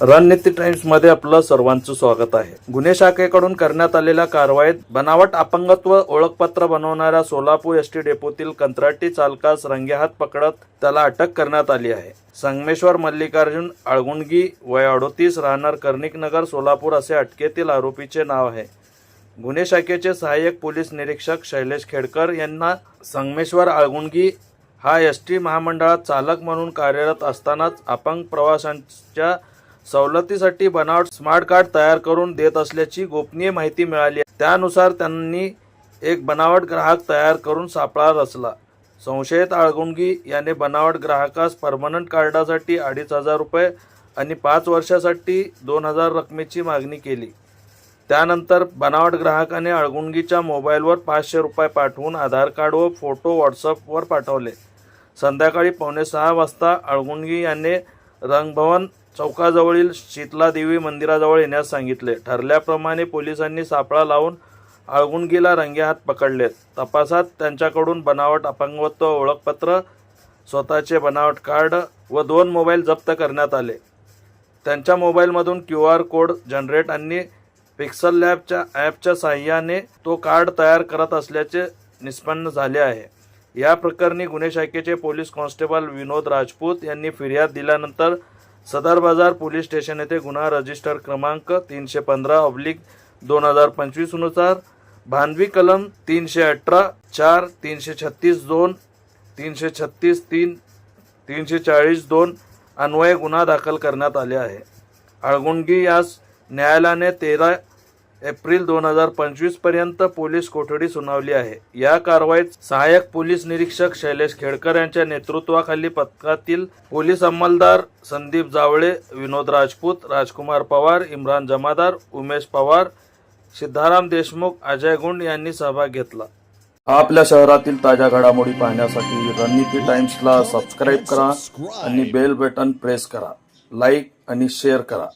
रणनीती टाइम्समध्ये आपलं सर्वांचं स्वागत आहे. गुन्हे शाखेकडून करण्यात आलेल्या कारवाईत बनावट अपंगत्व ओळखपत्र बनवणाऱ्या सोलापूर एस टी डेपोतील कंत्राटी चालकास रंगेहात पकडत त्याला अटक करण्यात आली आहे. संगमेश्वर मल्लिकार्जुन आळगुंडगी वय अडोतीस राहणार कर्णिक नगर सोलापूर असे अटकेतील आरोपीचे नाव आहे. गुन्हे शाखेचे सहाय्यक पोलीस निरीक्षक शैलेश खेडकर यांना संगमेश्वर आळगुंडगी हा एस टी महामंडळात चालक म्हणून कार्यरत असतानाच अपंग प्रवाशांच्या सवलतीसाठी बनावट स्मार्ट कार्ड तयार करून देत असल्याची गोपनीय माहिती मिळाली. त्यानुसार त्यांनी एक बनावट ग्राहक तयार करून सापळा रचला. संशयित आळगुंगी याने बनावट ग्राहकास परमनंट कार्डासाठी अडीच हजार रुपये आणि पाच वर्षासाठी दोन हजार रकमेची मागणी केली. त्यानंतर बनावट ग्राहकाने अळगुंडगीच्या मोबाईलवर पाचशे रुपये पाठवून आधार कार्ड व फोटो व्हॉट्सअपवर पाठवले. संध्याकाळी पावणे सहा वाजता अळगुंडगी याने रंगभवन चौकाजवळील शीतलादेवी मंदिराजवळ येण्यास सांगितले. ठरल्याप्रमाणे पोलिसांनी सापळा लावून अळगुंडगीला रंगेहात पकडले तपासात त्यांच्याकडून बनावट अपंगत्व ओळखपत्र स्वतःचे बनावट कार्ड व दोन मोबाईल जप्त करण्यात आले. त्यांच्या मोबाईलमधून क्यू आर कोड जनरेट आणि पिक्सल लॅबच्या ॲपच्या साह्याने तो कार्ड तयार करत असल्याचे निष्पन्न झाले आहे. या प्रकरणी गुन्हे शाखेचे पोलीस कॉन्स्टेबल विनोद राजपूत यांनी फिर्याद दिल्यानंतर सदर बाजार पोलीस स्टेशन येथे गुन्हा रजिस्टर क्रमांक तीनशे पंधरा ऑब्लिक दोन हजार पंचवीसनुसार भानवी कलम तीनशे अठरा चार तीनशे छत्तीस दोन तीनशे छत्तीस तीन तीनशे चाळीस दोन अन्वये गुन्हा दाखल करण्यात आले आहे. आळगुंडगी यास न्यायालयाने तेरा एप्रिल दोन हजार पंचवीसपर्यंत पोलीस कोठडी सुनावली आहे. या कारवाईत सहाय्यक पोलीस निरीक्षक शैलेश खेडकर यांच्या नेतृत्वाखाली पथकातील पोलीस अंमलदार संदीप जावळे विनोद राजपूत राजकुमार पवार इम्रान जमादार उमेश पवार सिद्धाराम देशमुख अजय गुंड यांनी सहभाग घेतला. आपल्या शहरातील ताज्या घडामोडी पाहण्यासाठी रणनीती टाइम्सला सबस्क्राईब करा आणि बेल बटन प्रेस करा. लाईक आणि शेअर करा.